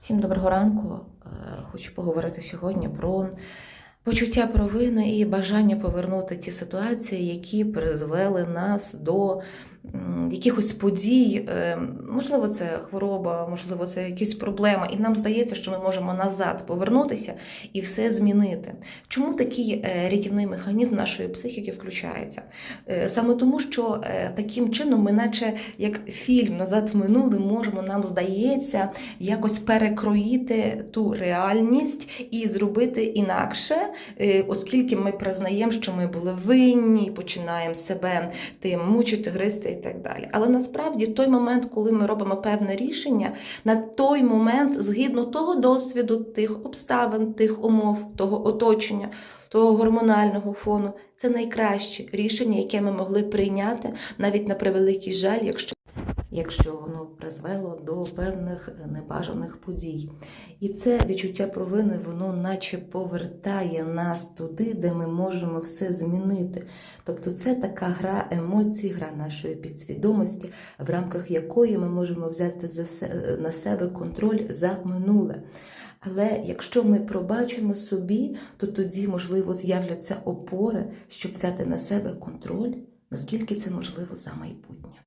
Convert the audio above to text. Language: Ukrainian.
Всім доброго ранку. Е, Хочу поговорити сьогодні про почуття провини і бажання повернути ті ситуації, які призвели нас до якихось подій. Е, Можливо, це хвороба, можливо, це якісь проблема. І нам здається, що ми можемо назад повернутися і все змінити. Чому такий е, рятівний механізм нашої психіки включається? Е, Саме тому, що таким чином ми, наче як фільм назад в минуле, можемо, нам здається, якось перекроїти ту реальність і зробити інакше, оскільки ми признаємо, що ми були винні, починаємо себе тим мучити, гризти і так далі. Але насправді той момент, коли ми робимо певне рішення, на той момент, згідно того досвіду, тих обставин, тих умов, того оточення. Того гормонального фону це найкраще рішення, яке ми могли прийняти навіть на превеликий жаль, якщо якщо воно призвело до певних небажаних подій. І це відчуття провини, воно наче повертає нас туди, де ми можемо все змінити. Тобто це така гра емоцій, гра нашої підсвідомості, в рамках якої ми можемо взяти на себе контроль за минуле. Але якщо ми пробачимо собі, то тоді, можливо, з'являться опори, щоб взяти на себе контроль, наскільки це можливо за майбутнє.